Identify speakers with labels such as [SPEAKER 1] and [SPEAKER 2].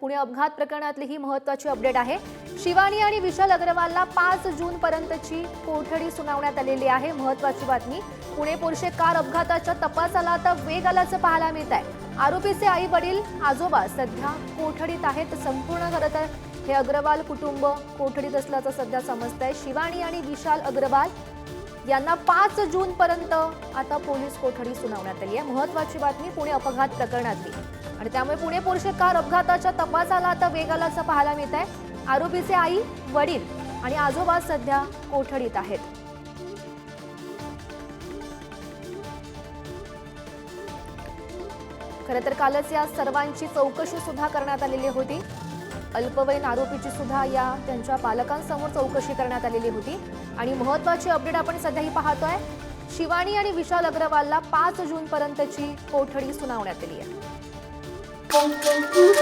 [SPEAKER 1] पुणे अपघात प्रकरणातली ही महत्वाची अपडेट आहे. शिवानी आणि विशाल अग्रवालला पाच जून पर्यंतची कोठडी सुनावण्यात आलेली आहे. महत्वाची बातमी पुणे पोरशे कार अपघाताच्या तपासाला आता वेग आल्याचं पाहायला मिळत आहे आरोपीचे आई वडील आजोबा सध्या कोठडीत आहेत संपूर्ण खरं तर हे अग्रवाल कुटुंब कोठडीत असल्याचं सध्या समजत आहे शिवानी आणि विशाल अग्रवाल यांना पाच जून पर्यंत आता पोलीस कोठडी सुनावण्यात आली आहे. महत्वाची बातमी पुणे अपघात प्रकरणातली. आणि त्यामुळे पुणे पोरशे कार अपघाताच्या तपासाला आता वेग असं पाहायला मिळत आहे. आरोपीचे आई वडील आणि आजोबा सध्या कोठडीत आहेत. खरं तर कालच या सर्वांची चौकशी सुद्धा करण्यात आलेली होती. अल्पवयीन आरोपीची सुद्धा या त्यांच्या पालकांसमोर चौकशी करण्यात आलेली होती. आणि महत्वाची अपडेट आपण सध्याही पाहतोय शिवानी आणि विशाल अग्रवालला पाच जून पर्यंतची कोठडी सुनावण्यात आली आहे. Pum, pum, pum.